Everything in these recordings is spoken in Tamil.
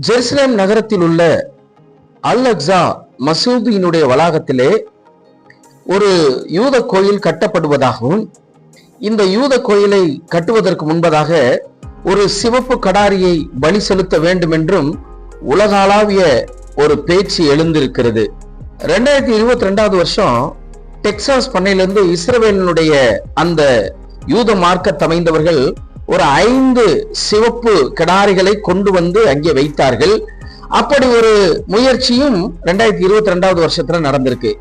ஜெருசலேம் நகரத்தில் உள்ள அல் அக்ஸா மசூதியினுடைய வளாகத்திலே ஒரு யூத கோயில் கட்டப்படுவதாகவும் இந்த யூத கோயிலை கட்டுவதற்கு முன்பதாக ஒரு சிவப்பு கடாரியை பலி செலுத்த வேண்டும் என்றும் உலகளாவிய ஒரு பேச்சு எழுந்திருக்கிறது. ரெண்டாயிரத்தி இருபத்தி ரெண்டாவது வருஷம் டெக்சாஸ் பண்ணையிலிருந்து இஸ்ரவேலினுடைய அந்த யூத மார்க்கத்தமைந்தவர்கள் ஒரு ஐந்து சிவப்பு கிடாரிகளை கொண்டு வந்து அங்கே வைத்தார்கள். அப்படி ஒரு முயற்சியும் ரெண்டாயிரத்தி இருபத்தி ரெண்டாவது வருஷத்துல நடந்திருக்கு.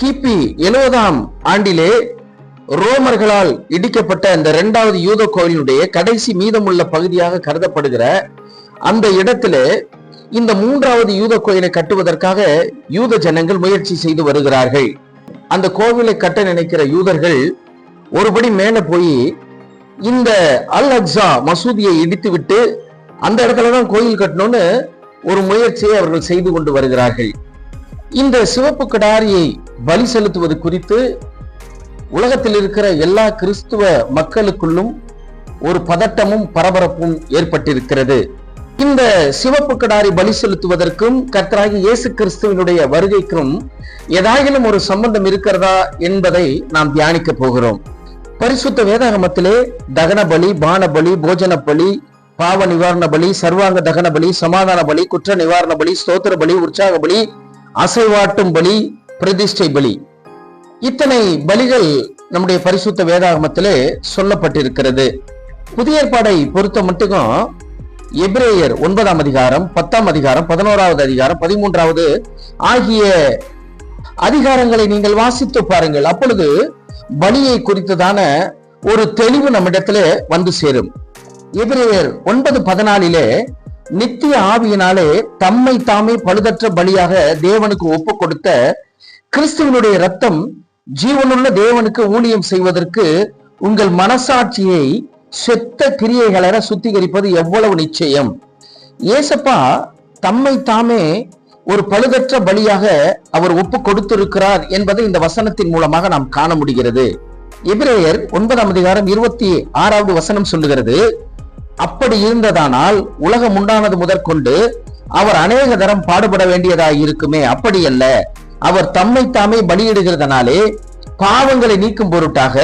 கிபி எழுபதாம் ஆண்டிலே ரோமர்களால் இடிக்கப்பட்ட அந்த இரண்டாவது யூத கோயிலுடைய கடைசி மீதமுள்ள பகுதியாக கருதப்படுகிற அந்த இடத்துல இந்த மூன்றாவது யூத கோயிலை கட்டுவதற்காக யூத ஜனங்கள் முயற்சி செய்து வருகிறார்கள். அந்த கோவிலை கட்ட நினைக்கிற யூதர்கள் ஒருபடி மேல போய் இந்த அல் அக்ஸா மசூதியை இடித்து விட்டு அந்த இடத்துல தான் கோயில் கட்டணும்னு ஒரு முயற்சியை அவர்கள் செய்து கொண்டு வருகிறார்கள். இந்த சிவப்பு கடாரியை பலி செலுத்துவது குறித்து உலகத்தில் இருக்கிற எல்லா கிறிஸ்துவ மக்களுக்குள்ளும் ஒரு பதட்டமும் பரபரப்பும் ஏற்பட்டிருக்கிறது. இந்த சிவப்பு கடாரி பலி செலுத்துவதற்கும் கர்த்தராகி இயேசு கிறிஸ்துவனுடைய வருகைக்கும் ஏதாயிலும் ஒரு சம்பந்தம் இருக்கிறதா என்பதை நாம் தியானிக்க போகிறோம். பரிசுத்த வேதாகமத்திலே தகன பலி பான பலி போஜன பலி பாவ நிவாரண பலி சர்வாங்க தகன பலி சமாதான பலி குற்ற நிவாரண பலி ஸ்தோத்திர பலி உற்சாக பலி அசைவாட்டும் பலி பிரதிஷ்டை பலி. இத்தனை பலிகள் நம்முடைய பரிசுத்த வேதாகமத்திலே சொல்லப்பட்டிருக்கிறது. புதிய ஏற்பாடை பொறுத்த மட்டும் எப்ரேயர் ஒன்பதாம் அதிகாரம் பத்தாம் அதிகாரம் பதினோராவது அதிகாரம் பதிமூன்றாவது ஆகிய அதிகாரங்களை நீங்கள் வாசித்து பாருங்கள். அப்பொழுது பலியை குறித்ததான ஒரு தெளிவு நம்மிடத்துல வந்து சேரும். எபிரேயர் ஒன்பது பதினாலிலே நித்திய ஆவியினாலே தம்மை தாமே பழுதற்ற பலியாக தேவனுக்கு ஒப்பு கொடுத்த கிறிஸ்துவனுடைய ரத்தம் ஜீவனுள்ள தேவனுக்கு ஊழியம் செய்வதற்கு உங்கள் மனசாட்சியை செத்த கிரியைகளர சுத்திகரிப்பது எவ்வளவு நிச்சயம்? ஏசப்பா தம்மை தாமே ஒரு பழுதற்ற பலியாக அவர் ஒப்பு கொடுத்திருக்கிறார் என்பதை இந்த வசனத்தின் மூலமாக நாம் காண முடிகிறது. எபிரேயர் ஒன்பதாம் அதிகாரம் இருபத்தி ஆறாவது வசனம் சொல்லுகிறது அப்படி இருந்ததானால் உலகம் உண்டானது முதற்கொண்டு அவர் அநேக தரம் பாடுபட வேண்டியதாக இருக்குமே அப்படி அல்ல அவர் தம்மை தாமே பலியிடுகிறதுனாலே பாவங்களை நீக்கும் பொருட்டாக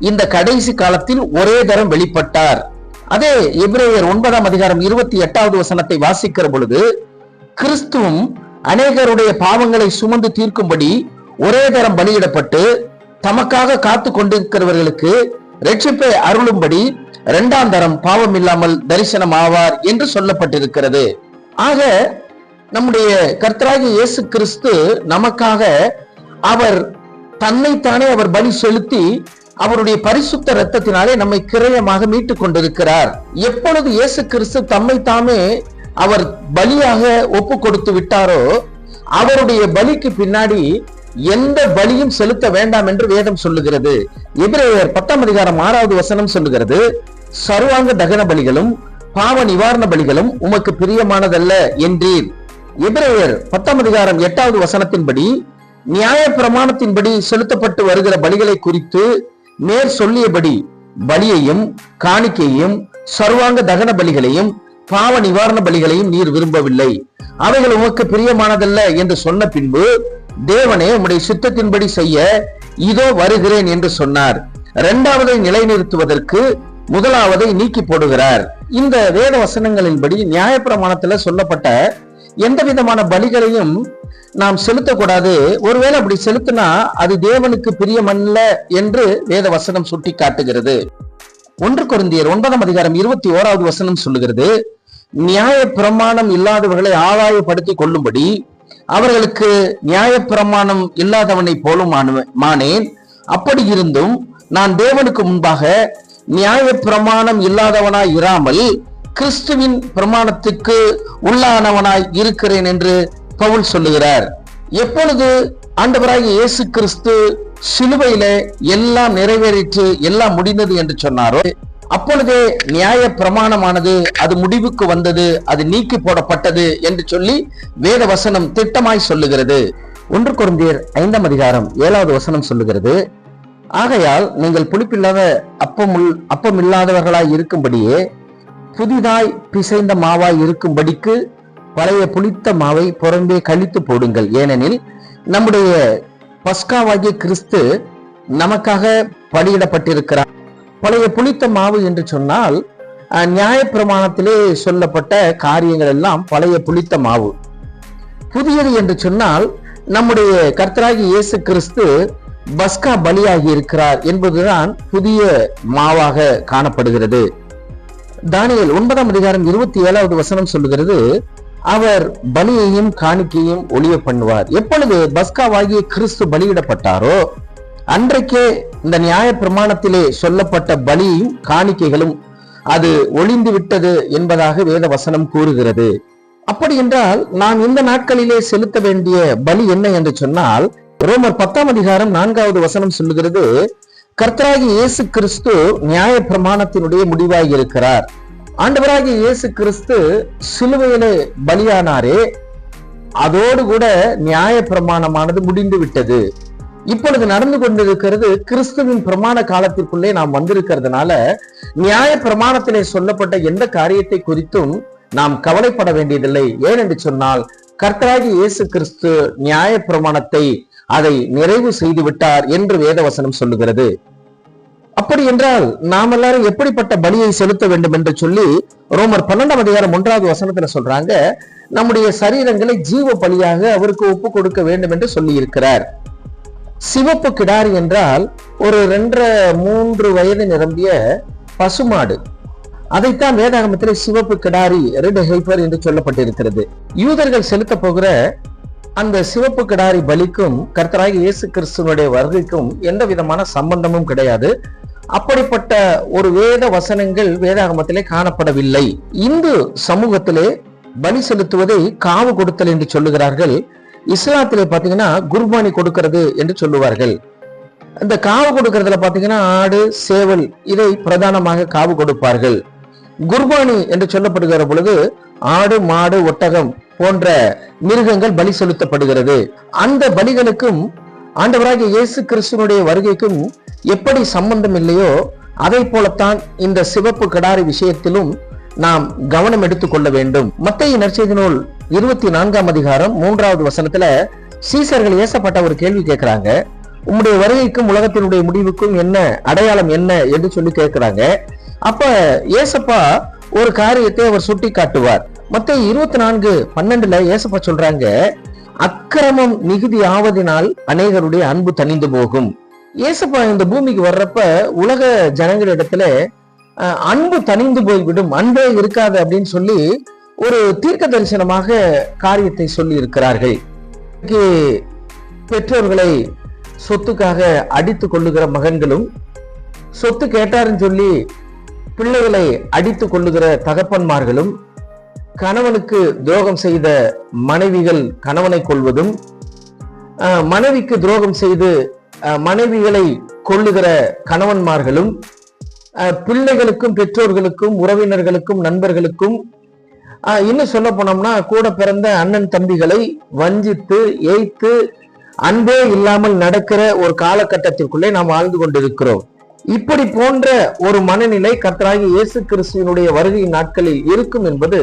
இந்த கடைசி காலத்தில் ஒரே தரம் வெளிப்பட்டார். அதே எபிரேயர் ஒன்பதாம் அதிகாரம் இருபத்தி எட்டாவது வசனத்தை வாசிக்கிற பொழுது கிறிஸ்துவும் அநேகருடைய பாவங்களை சுமந்து தீர்க்கும்படி ஒரே தரம் பலியிடப்பட்டு தமக்காக காத்து கொண்டிருக்கிறவர்களுக்கு ரட்சிப்பை அருளும்படி இரண்டாம் தரம் பாவம் இல்லாமல் தரிசனம் ஆவார் என்று சொல்லப்பட்டிருக்கிறது. ஆக நம்முடைய கர்த்தராகி இயேசு கிறிஸ்து நமக்காக அவர் தன்னைத்தானே அவர் பலி செலுத்தி அவருடைய பரிசுத்த ரத்தத்தினாலே நம்மை கிரயமாக மீட்டுக் கொண்டிருக்கிறார். எப்பொழுது இயேசு கிறிஸ்து தம்மை தாமே அவர் பலியாக ஒப்பு கொடுத்து விட்டாரோ அவருடைய பலிக்கு பின்னாடி எந்த பலியும் செலுத்த வேண்டாம் என்று வேதம் சொல்லுகிறது. எபிரேயர் பத்தாம் அதிகாரம் ஆறாவது வசனம் சொல்லுகிறது சர்வாங்க தகன பலிகளும் பாவ நிவாரண பலிகளும் உமக்கு பிரியமானதல்ல என்றீர். எபிரேயர் பத்தாம் அதிகாரம் எட்டாவது வசனத்தின்படி நியாய பிரமாணத்தின்படி செலுத்தப்பட்டு வருகிற பலிகளை குறித்து மேற் சொல்லியபடி பலியையும் காணிக்கையும் சர்வாங்க தகன பலிகளையும் பாவ நிவாரண பலிகளையும் நீர் விரும்பவில்லை. அவைகள் உமக்கு பிரியமானதல்ல என்று சொன்ன பின்பு தேவனே உம்முடைய சித்தத்தின்படி செய்ய இதோ வருகிறேன் என்று சொன்னார். இரண்டாவதை நிலைநிறுத்துவதற்கு முதலாவதை நீக்கி போடுகிறார். இந்த வேத வசனங்களின்படி நியாயப்பிரமாணத்துல சொல்லப்பட்ட எந்த விதமான பலிகளையும் நாம் செலுத்தக்கூடாது. ஒருவேளை அப்படி செலுத்தினா அது தேவனுக்கு பிரியமல்ல என்று வேத வசனம் சுட்டி காட்டுகிறது ஒன்று குருந்தியர் ஒன்பதாம் அதிகாரம் இருபத்தி ஓராவது வசனம் சொல்லுகிறது. நியாய பிரமாணம் இல்லாதவர்களை ஆதாயப்படுத்தி கொள்ளும்படி அவர்களுக்கு நியாய பிரமாணம் இல்லாதவனை போலும் மானேன். அப்படி இருந்தும் நான் தேவனுக்கு முன்பாக நியாய பிரமாணம் இல்லாதவனாய் இராமல் கிறிஸ்துவின் பிரமாணத்துக்கு உள்ளானவனாய் இருக்கிறேன் என்று பவுல் சொல்லுகிறார். எப்பொழுது ஆண்டவராகிய இயேசு கிறிஸ்து சிலுவையில எல்லாம் நிறைவேறிற்று எல்லாம் முடிந்தது என்று சொன்னாரோ அப்பொழுதே நியாய பிரமாணமானது அது முடிவுக்கு வந்தது அது நீக்கி போடப்பட்டது என்று சொல்லி வேத வசனம் திட்டமாய் சொல்லுகிறது. ஒன்று குருந்தியர் ஐந்தாம் அதிகாரம் ஏழாவது வசனம் சொல்லுகிறது. ஆகையால் நீங்கள் புளிப்பில்லாத அப்பமுள் இல்லாதவர்களாய் இருக்கும்படியே புதிதாய் பிசைந்த மாவாய் இருக்கும்படிக்கு பழைய புளித்த மாவை புறம்பே கழித்து போடுங்கள். ஏனெனில் நம்முடைய பஸ்காவாகிய கிறிஸ்து நமக்காக பலியிடப்பட்டிருக்கிறார். பழைய புளித்த மாவு என்று சொன்னால் நியாயப்பிரமாணத்திலே சொல்லப்பட்ட காரியங்கள் எல்லாம் பழைய புளித்த மாவு. புதியது என்று சொன்னால் நம்முடைய கர்த்தராகி இயேசு கிறிஸ்து பஸ்கா பலியாகி இருக்கிறார் என்பதுதான் புதிய மாவாக காணப்படுகிறது. தானியல் ஒன்பதாம் அதிகாரம் இருபத்தி ஏழாவது வசனம் சொல்லுகிறது அவர் பலியையும் காணிக்கையும் ஒளிய பண்ணுவார். எப்பொழுது பஸ்காவாகிய கிறிஸ்து பலியிடப்பட்டாரோ அன்றைக்கே இந்த நியாய பிரமாணத்திலே சொல்லப்பட்ட பலியும் காணிக்கைகளும் அது ஒளிந்து விட்டது என்பதாக வேத வசனம் கூறுகிறது. அப்படி என்றால் நாம் இந்த நாட்களிலே செலுத்த வேண்டிய பலி என்ன என்று சொன்னால் ரோமர் பத்தாம் அதிகாரம் நான்காவது வசனம் சொல்லுகிறது கர்த்தராகி இயேசு கிறிஸ்து நியாய பிரமாணத்தினுடைய முடிவாகி இருக்கிறார். ஆண்டவராகி இயேசு கிறிஸ்து சிலுவையிலே பலியானாரே அதோடு கூட நியாய பிரமாணமானது முடிந்து விட்டது. இப்பொழுது நடந்து கொண்டிருக்கிறது கிறிஸ்துவின் பிரமாண காலத்திற்குள்ளே நாம் வந்திருக்கிறதுனால நியாய பிரமாணத்திலே சொல்லப்பட்ட எந்த காரியத்தை குறித்தும் நாம் கவலைப்பட வேண்டியதில்லை. ஏனென்று சொன்னால் கர்த்தராகி இயேசு கிறிஸ்து நியாய பிரமாணத்தை அதை நிறைவு செய்து விட்டார் என்று வேதவசனம் சொல்லுகிறது. அப்படி என்றால் நாம் எல்லாரும் எப்படிப்பட்ட பலியை செலுத்த வேண்டும் என்று சொல்லி ரோமர் பன்னெண்டாம் அதிகாரம் ஒன்றாவது வசனத்துல சொல்றாங்க நம்முடைய சரீரங்களை ஜீவ பலியாக அவருக்கு ஒப்பு கொடுக்க வேண்டும் என்று சொல்லி இருக்கிறார் சிவப்பு கிடாரி என்றால் ஒரு ரெண்டரை மூன்று வயது நிரம்பிய பசுமாடு. அதைத்தான் வேதாகமத்தில் சிவப்பு கிடாரி ரெட் ஹெல்பர் என்று சொல்லப்பட்டிருக்கிறது. யூதர்கள் செலுத்த போகிற அந்த சிவப்பு கிடாரி பலிக்கும் கர்த்தராகி இயேசு கிறிஸ்துவனுடைய வருகைக்கும் எந்த விதமான சம்பந்தமும் கிடையாது. அப்படிப்பட்ட ஒரு வேத வசனங்கள் வேதாகமத்திலே காணப்படவில்லை. இந்து சமூகத்திலே பலி செலுத்துவதை காவு கொடுத்தல் என்று சொல்லுகிறார்கள். இஸ்லாத்திலே பார்த்தீங்கன்னா குர்பானி கொடுக்கிறது என்று சொல்லுவார்கள். இந்த காவு கொடுக்கறதுல பார்த்தீங்கன்னா ஆடு சேவல் இதை பிரதானமாக காவு கொடுப்பார்கள். குர்பானி என்று சொல்லப்படுகிற பொழுது ஆடு மாடு ஒட்டகம் போன்ற மிருகங்கள் பலி செலுத்தப்படுகிறது. அந்த பலிகளுக்கும் ஆண்டவராகிய இயேசு கிறிஸ்துவனுடைய வருகைக்கும் எப்படி சம்பந்தம் இல்லையோ அதை போலத்தான் இந்த சிவப்பு கடாரி விஷயத்திலும் நாம் கவனம் எடுத்துக்கொள்ள வேண்டும். மத்திய நற்செய்தி நூல் இருபத்தி நான்காம் அதிகாரம் மூன்றாவது வசனத்துல சீசர்கள் ஏசப்பட்ட ஒரு கேள்வி கேட்கிறாங்க உம்முடைய வருகைக்கும் உலகத்தினுடைய முடிவுக்கும் என்ன அடையாளம் என்ன என்று சொல்லி கேட்கிறாங்க அப்ப ஏசப்பா ஒரு காரியத்தை அவர் சுட்டி காட்டுவார் மத்த இருபத்தி நான்கு பன்னெண்டுல ஏசப்பா சொல்றாங்க அக்கிரமம் மிகுதி ஆவதினால் அநேகருடைய அன்பு தணிந்து போகும். ஏசப்பா இந்த பூமிக்கு வர்றப்ப உலக ஜனங்களிடத்துல அஹ், அன்பு தணிந்து போய்விடும் அன்பே இருக்காது அப்படின்னு சொல்லி ஒரு தீர்க்க தரிசனமாக காரியத்தை சொல்லி இருக்கிறார்கள் பெற்றோர்களை சொத்துக்காக அடித்து கொள்ளுகிற மகன்களும் சொத்து கேட்டாருன்னு சொல்லி பிள்ளைகளை அடித்து கொள்ளுகிற தகப்பன்மார்களும் கணவனுக்கு துரோகம் செய்த மனைவிகள் கணவனை கொள்வதும் மனைவிக்கு துரோகம் செய்து மனைவிகளை கொள்ளுகிற கணவன்மார்களும் பிள்ளைகளுக்கும் பெற்றோர்களுக்கும் உறவினர்களுக்கும் நண்பர்களுக்கும் இன்னும் சொல்ல போனோம்னா கூட பிறந்த அண்ணன் தம்பிகளை வஞ்சித்து ஏய்த்து அன்பே இல்லாமல் நடக்கிற ஒரு காலகட்டத்திற்குள்ளே நாம் வாழ்ந்து கொண்டிருக்கிறோம். இப்படி போன்ற ஒரு மனநிலை கத்தராகி இயேசு கிறிஸ்துவனுடைய வருகை நாட்களில் இருக்கும் என்பது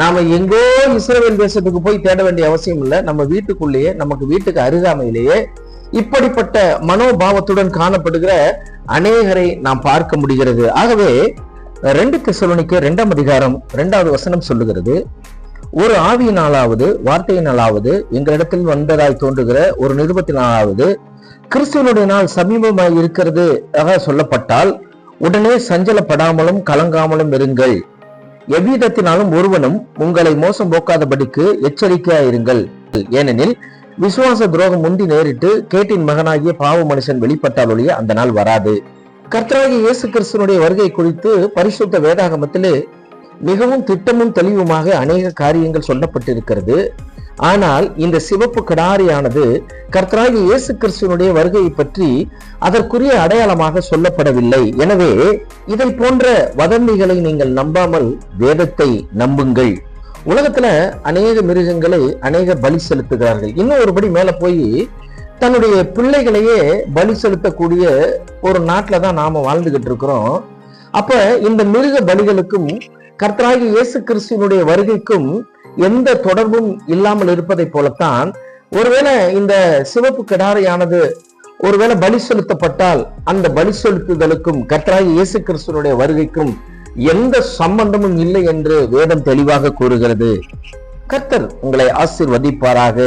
நாம எங்கோ இஸ்ரேல் தேசத்துக்கு போய் தேட வேண்டிய அவசியம் இல்லை. நம்ம வீட்டுக்குள்ளேயே நமக்கு வீட்டுக்கு அருகாமையிலேயே இப்படிப்பட்ட மனோபாவத்துடன் காணப்படுகிற அநேகரை நாம் பார்க்க முடிகிறது. ஆகவே ரெண்டு தெசலோனிக்கே ரெண்டாம் அதிகாரம் ரெண்டாவது வசனம் சொல்லுகிறது. ஒரு ஆவியினாலாவது வார்த்தையினாலாவது எங்களிடத்தில் வந்ததாய் தோன்றுகிற ஒரு நிருபத்தினாலாவது கிறிஸ்துவனுடைய நாள் சமீபமாய் இருக்கிறது சொல்லப்பட்டால் உடனே சஞ்சலப்படாமலும் கலங்காமலும் இருங்கள். எவ்விதத்தினாலும் ஒருவனும் உங்களை மோசம் போக்காதபடிக்கு எச்சரிக்கையாயிருங்கள் ஏனெனில் விசுவாச துரோகம் முந்தி நேரிட்டு கேட்டின் மகனாகிய பாவ மனுஷன் வெளிப்பட்டால் ஒழிய அந்த நாள் வராது. கர்த்தராகி இயேசு கிறிஸ்தனுடைய வருகை குறித்து பரிசுத்த வேதாகமத்திலே மிகவும் திட்டமும் தெளிவுமாக அநேக காரியங்கள் சொல்லப்பட்டிருக்கிறது. ஆனால் இந்த சிவப்பு கிடாரியானது கர்த்தராகி இயேசு கிறிஸ்துவனுடைய வருகையை பற்றி அதற்குரிய அடையாளமாக சொல்லப்படவில்லை. எனவே இதை போன்ற வதந்திகளை நீங்கள் நம்பாமல் வேதத்தை நம்புங்கள். உலகத்துல அநேக மிருகங்களை அநேக பலி செலுத்துகிறார்கள். இன்னும் ஒருபடி மேல போய் தன்னுடைய பிள்ளைகளையே பலி செலுத்தக்கூடிய ஒரு நாட்டில் தான் நாம் வாழ்ந்துகிட்டு இருக்கிறோம். அப்போ இந்த மிருக பலிகளுக்கும் கர்த்தராகி இயேசு கிறிஸ்துவனுடைய வருகைக்கும் எந்த தொடர்பும் இல்லாமல் இருப்பதை போலத்தான் ஒருவேளை இந்த சிவப்பு கிடாரையானது ஒருவேளை பலி செலுத்தப்பட்டால் அந்த பலி செலுத்துதலுக்கும் கர்த்தராகி இயேசு கிறிஸ்துவனுடைய வருகைக்கும் எந்த சம்பந்தமும் இல்லை என்று வேதம் தெளிவாக கூறுகிறது. கர்த்தர் உங்களை ஆசிர்வதிப்பாராக.